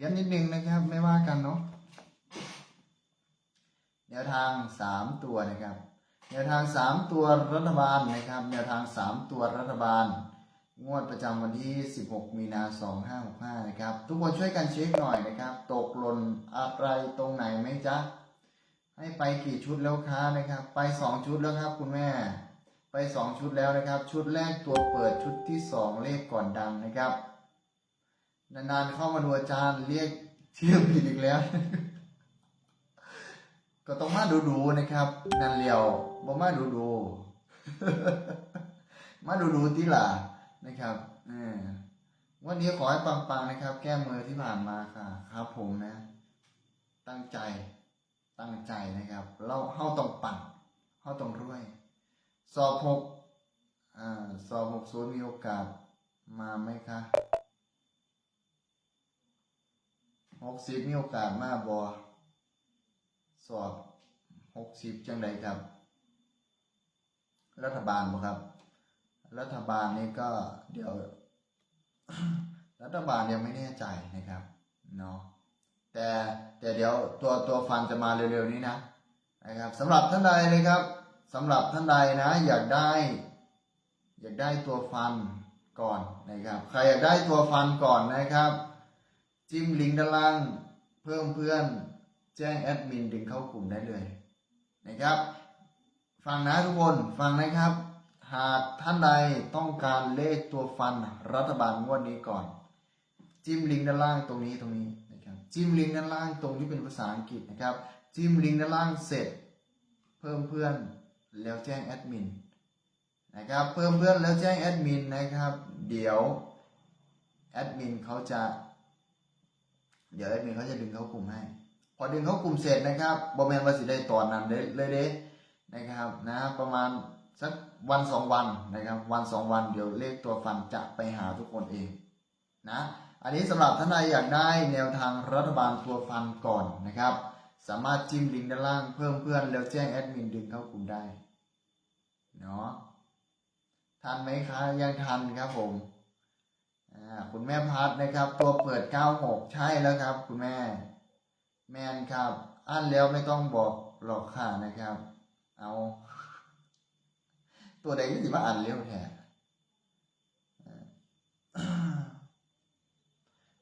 เรียนนิดนึงนะครับไม่ว่ากันเนาะแนวทางสามตัวนะครับแนวทางสามตัวรัฐบาลนะครับแนวทางสามตัวรัฐบาล งวดประจำวันที่ 16 มีนา2565นะครับทุกคนช่วยกันเช็คหน่อยนะครับ ตกหล่นอะไรตรงไหนไหมจ๊ะให้ไปกี่ชุดแล้วคะนะครับ ไป 2 ชุดแล้วครับคุณแม่ไป 2 ชุดแล้วนะครับ ชุดแรกตัวเปิดชุดที่ 2 เลขก่อนดังนะครับ นานๆเข้ามาดูอาจารย์เรียกชื่อผิดอีกแล้ว ก็ต้องมาดูๆนะครับนันเลียวบ่มาดูๆมาดูๆที่ล่ะนะครับอวันนี้ขอให้ปังๆนะครับ แก้มือที่ผ่านมาค่ะ ครับ ผมนะ ตั้งใจตั้งใจนะครับ เราเข้าต้องปังเข้าต้องรวย สอบหกอ่าสอบหกศูนย์มีโอกาสมาไหมคะ หกสิบมีโอกาสมาบอสอบหกสิบจังใดครับ รัฐบาลบ่ครับ รัฐบาลนี่ก็เดี๋ยว รัฐบาลยังไม่แน่ใจนะครับเนาะแต่แต่เดี๋ยวตัวตัวฟันจะมาเร็วๆนี้นะนะครับสำหรับท่านใดเลยครับสำหรับท่านใดนะ อยากได้ อยากได้ตัวฟันก่อนนะครับ ใครอยากได้ตัวฟันก่อนนะครับ จิ้มลิงก์ด้านล่าง เพิ่มเพื่อน แจ้งแอดมินดึงเข้ากลุ่มได้เลยนะครับ ฟังนะทุกคน ฟังนะครับ หากท่านใดต้องการเลขตัวฟันรัฐบาลงวดนี้ก่อน จิ้มลิงก์ด้านล่างตรงนี้ตรงนี้นะครับ จิ้มลิงก์ด้านล่างตรงที่เป็นภาษาอังกฤษนะครับ จิ้มลิงก์ด้านล่างเสร็จ เพิ่มเพื่อนแล้วแจ้งแอดมินนะครับ เพิ่มเพื่อนแล้วแจ้งแอดมินนะครับ เดี๋ยวแอดมินเขาจะ เดี๋ยวแอดมินเขาจะดึงเข้ากลุ่มให้ พอดึงเข้ากลุ่มเสร็จนะครับบอมแมนวาสิได้ตอนนั้นเลยเลยเด้นะครับนะประมาณสักวันสองวันนะครับวันสองวันเดี๋ยวเลขตัวฟันจะไปหาทุกคนเองนะอันนี้สำหรับท่านใดอยากได้แนวทางรัฐบาลตัวฟันก่อนนะครับ สามารถจิ้มลิงก์ด้านล่างเพิ่มเพื่อนแล้วแจ้งแอดมินดึงเข้ากลุ่มได้เนาะทันไหมคะยังทันครับผม คุณแม่พัดนะครับตัวเปิด 96 ใช่แล้วครับ คุณแม่ แมนครับอ่านแล้วไม่ต้องบอกหรอกค่ะนะครับ เอา ตัวใดก็สิมาอ่านเร็วแท้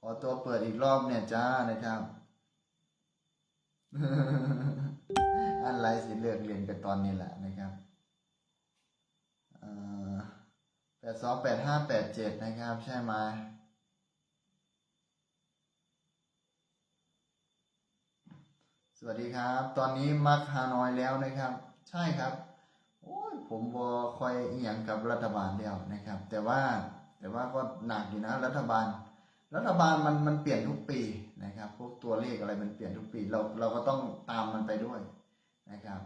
ขอตัวเปิดอีกรอบเนี่ยจ้านะครับอันไรสิเลือกเรียนกันตอนนี้แหละนะครับ แปดสองแปดห้าแปดเจ็ดนะครับ ใช่ไหมสวัสดีครับ ตอนนี้มักฮานอยแล้วนะครับ ใช่ครับ โอ้ยผมบอคอยเอียงกับรัฐบาลแล้วนะครับ แต่ว่าแต่ว่าก็หนักอยู่นะ รัฐบาล รัฐบาลมันมันเปลี่ยนทุกปีนะครับพวกตัวเลขอะไรมันเปลี่ยนทุกปี เราเราก็ต้องตามมันไปด้วยนะครับ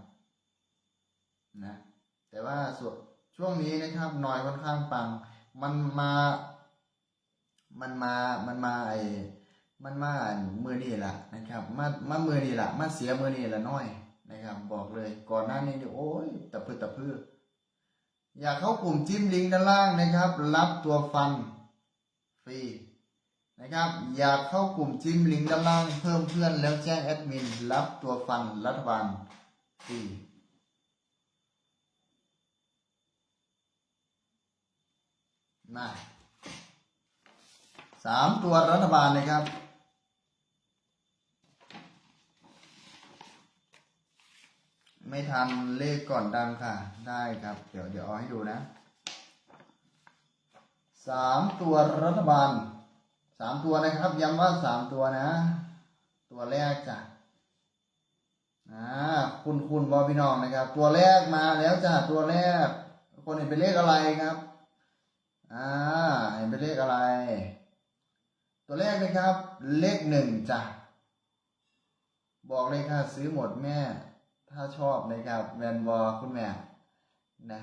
นะแต่ว่าส่วน ช่วงนี้นะครับหน่อยค่อนข้างปัง มันมา มันมา มันมาไอมันมามือนี่แหละนะครับ มามามือนี่แหละมาเสียมือนี่แหละน้อยนะครับ บอกเลยก่อนหน้านี้นี่โอ้ยตะพื้ตะพื้อยากเข้ากลุ่มจิ้มลิงก์ด้านล่างนะครับ รับตัวฟันฟรีนะครับ อยากเข้ากลุ่มจิ้มลิงก์ด้านล่างเพิ่มเพื่อนแล้วแจ้งแอดมินรับตัวฟันรัฐบาลฟรี มาสามตัวรัฐบาลเลยครับ ไม่ทันเลขก่อนดังค่ะ ได้ครับ เดี๋ยวเดี๋ยวเอาให้ดูนะสามตัวรัฐบาลสามตัวนะครับ ย้ำว่าสามตัวนะ ตัวแรกจ้ะอ่าคุณคุณบอพี่น้องนะครับ ตัวแรกมาแล้วจ้ะตัวแรก คนเห็นเป็นเลขอะไรครับ อ่าเห็นเป็นเลขอะไร ตัวแรกนะครับ เลขหนึ่งจ้ะ บอกเลยค่ะ ซื้อหมดแม่ ถ้าชอบนะครับแวนวอคุณแม่นะ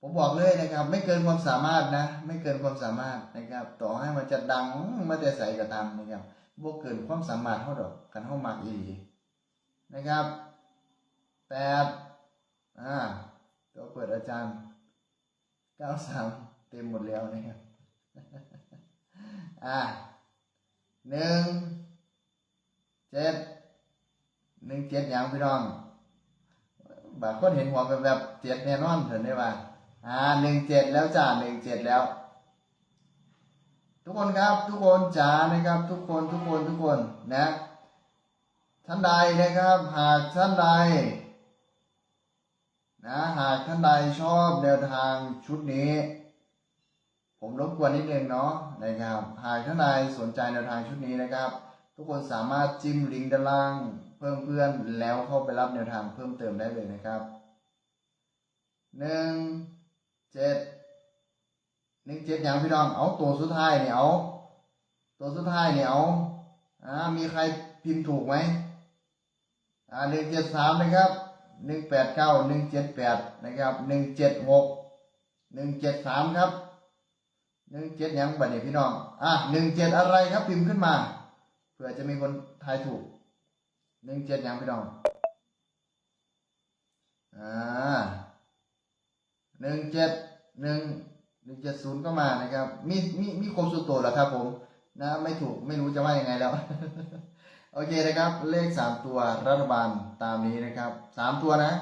ผมบอกเลยนะครับ ไม่เกินความสามารถนะ ไม่เกินความสามารถนะครับ ต่อให้มันจะดังมาแต่ใส่กระทำนะครับบวกเกินความสามารถเท่าดอกกันเท่ามากอีนะครับแปดอ่าตัวเปิดอาจารย์เก้าสาม เต็มหมดแล้วนะครับ อ่าหนึ่งเจ็ดหนึ่งเจ็ดอย่างพี่น้องบางคนเห็นหัวแบบแบบเจ็ดแน่นอนเห็นได้ป่ะอ่าหนึ่งเจ็ดแล้วจ้าหนึ่งเจ็ดแล้ว ทุกคนครับทุกคนจ๋านะครับ ทุกคนทุกคนทุกคนนะท่านใดนะครับหากท่านใดนะหากท่านใดชอบแนวทางชุดนี้ ผมรบกวนนิดนึงเนาะนะครับหากท่านใดสนใจแนวทางชุดนี้นะครับ ทุกคนสามารถจิ้มลิงก์ด้านล่าง เพิ่มเพื่อนแล้วเข้าไปรับแนวทางเพิ่มเติมได้เลยนะครับหนึ่งเจ็ดหนึ่งเจ็ดอย่างพี่น้องเอาตัวสุดท้ายเนี่ยเอาตัวสุดท้ายเนี่ยเอาอ่ามีใครพิมพ์ถูกไหมอ่าหนึ่งเจ็ดสามนะครับหนึ่งแปดเก้าหนึ่งเจ็ดแปดนะครับหนึ่งเจ็ดหกหนึ่งเจ็ดสามครับ หนึ่งเจ็ดยังบัดนี้พี่น้อง อะหนึ่งเจ็ดอะไรครับพิมพ์ขึ้นมา เผื่อจะมีคนทายถูกหนึ่งเจ็ดยังพี่น้อง อ่าหนึ่งเจ็ดหนึ่งหนึ่งเจ็ดศูนย์ก็มานะครับ มีมีมีครบสุดโตัวแล้วครับผมนะไม่ถูกไม่รู้จะว่ายังไงแล้ว โอเคนะครับ เลขสามตัวรัฐบาลตามนี้นะครับสามตัวนะ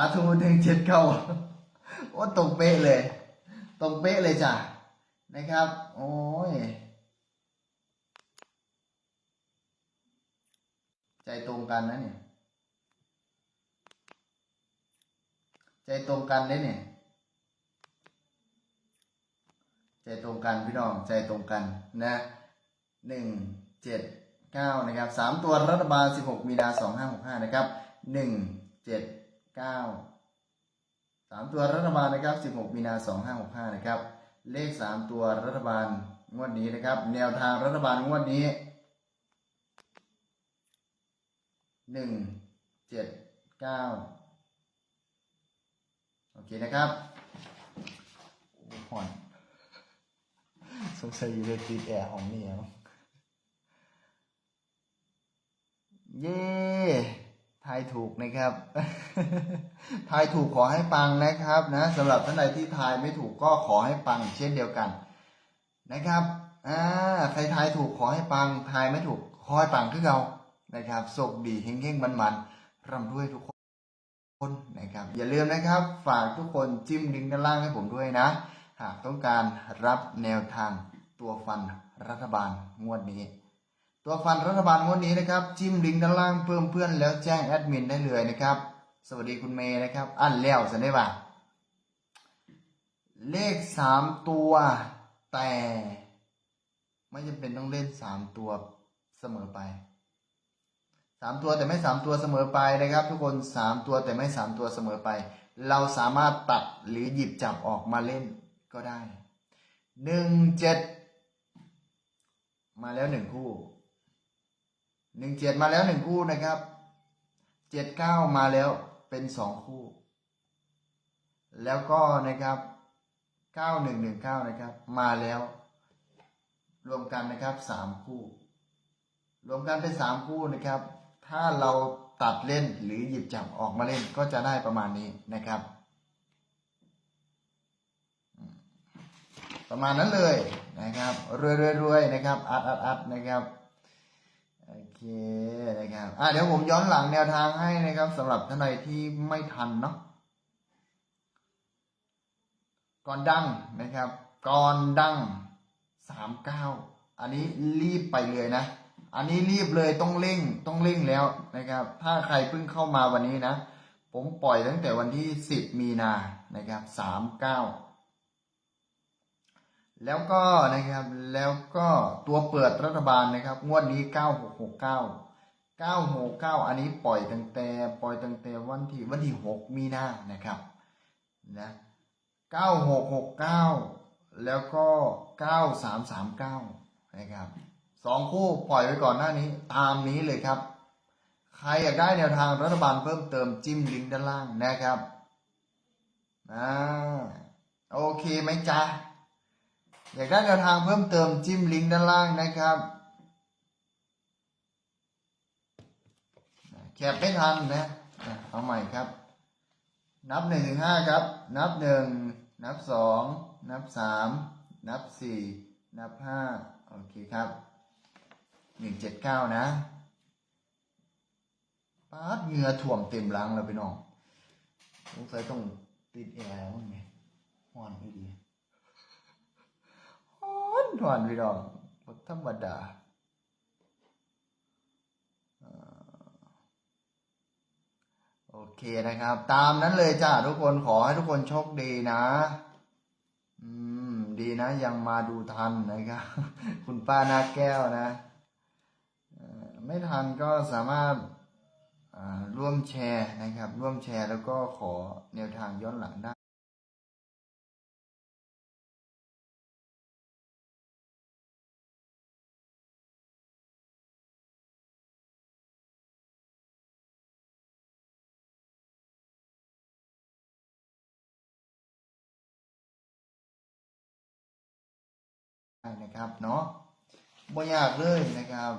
าธุหนึ่งเจ็ดเข้าโอ้ตรงเป๊ะเลย ตรงเป๊ะเลยจ้ะนะครับ โอ้ย ใจตรงกันนะเนี่ย ใจตรงกันเลยเนี่ย ใจตรงกันพี่น้อง ใจตรงกันนะหนึ่งเจ็ดเก้านะครับสามตัวรัฐบาลสิบหกมีนาสองห้าหกห้านะครับหนึ่งเจ็ด เก้าสามตัวรัฐบาลนะครับสิบหกมีนาสองห้าหกห้านะครับ เลขสามตัวรัฐบาลงวดนี้นะครับ แนวทางรัฐบาลงวดนี้หนึ่งเจ็ดเก้าโอเคนะครับโอ้ห่อนสงสัยอยู่ในติดแอร์ของนี่แล้วเย้ ทายถูกนะครับ ทายถูกขอให้ปังนะครับนะสำหรับท่านใดที่ทายไม่ถูกก็ขอให้ปังเช่นเดียวกันนะครับอ่าใครทายถูกขอให้ปัง ทายไม่ถูกขอให้ปังคือเรานะครับโชคดีเฮงๆมันๆร่ำรวยทุกคนนะครับอย่าลืมนะครับ ฝากทุกคนจิ้มลิงก์ด้านล่างให้ผมด้วยนะ หากต้องการรับแนวทางตัวฟันรัฐบาลงวดนี้ ตัวฟันรัฐบาลงวดนี้นะครับ จิ้มลิงก์ด้านล่างเพิ่มเพื่อนแล้วแจ้งแอดมินได้เลยนะครับ สวัสดีคุณเมย์นะครับ อันแล้วสันได้ป่ะเลขสามตัวแต่ ไม่จำเป็นต้องเล่นสามตัวเสมอไปสามตัวแต่ไม่สามตัวเสมอไปนะครับ ทุกคนสามตัวแต่ไม่สามตัวเสมอไป เราสามารถตัดหรือหยิบจับออกมาเล่นก็ได้หนึ่งเจ็ดมาแล้วหนึ่งคู่ หนึ่งเจ็ดมาแล้วหนึ่งคู่นะครับเจ็ดเก้ามาแล้วเป็นสองคู่ แล้วก็นะครับเก้าหนึ่งหนึ่งเก้านะครับ มาแล้ว รวมกันนะครับสามคู่ รวมกันเป็นสามคู่นะครับ ถ้าเราตัดเล่นหรือหยิบจับออกมาเล่นก็จะได้ประมาณนี้นะครับ ประมาณนั้นเลยนะครับรวยรวยรวยนะครับ อัดอัดอัดนะครับ โอเคนะครับอะเดี๋ยวผมย้อนหลังแนวทางให้นะครับสำหรับท่านใดที่ไม่ทันเนาะก่อนดังนะครับก่อนดังสามเก้าอันนี้รีบไปเลยนะ อันนี้รีบเลยต้องเร่งต้องเร่งแล้วนะครับ ถ้าใครเพิ่งเข้ามาวันนี้นะ ผมปล่อยตั้งแต่วันที่สิบมีนานะครับสามเก้า แล้วก็นะครับแล้วก็ตัวเปิดรัฐบาลนะครับ งวดนี้ 9669 969 อันนี้ปล่อยตั้งแต่ปล่อยตั้งแต่วันที่วันที่ 6 มีนานะครับนะ9669 แล้วก็ 9339 นะครับสองคู่ปล่อยไว้ก่อนหน้านี้ตามนี้เลยครับ ใครอยากได้แนวทางรัฐบาลเพิ่มเติมจิ้มลิงก์ด้านล่างนะครับอ่าโอเคไหมจ๊ะ อยากได้แนวทางเพิ่มเติมจิ้มลิงก์ด้านล่างนะครับแคปไม่ทันนะเอาใหม่ครับ นับหนึ่งถึงห้าครับ นับหนึ่งนับสองนับสามนับสี่นับห้าโอเคครับหนึ่งเจ็ดเก้านะป๊าดเหงื่อถ่วมเต็มหลังแล้วพี่น้องสงสัยต้องติดแอร์มั้งไงฮ้อนไม่ดี นฮ้อนพี่น้องบ่ธรรมดาโอเคนะครับ ตามนั้นเลยจ้าทุกคนขอให้ทุกคนโชคดีนะ อืม ดีนะ ยังมาดูทันนะครับ คุณป้านาแก้วนะไม่ทันก็สามารถร่วมแชร์นะครับ ร่วมแชร์แล้วก็ขอแนวทางย้อนหลังได้ นะครับเนาะบ่ยากเลยนะครับ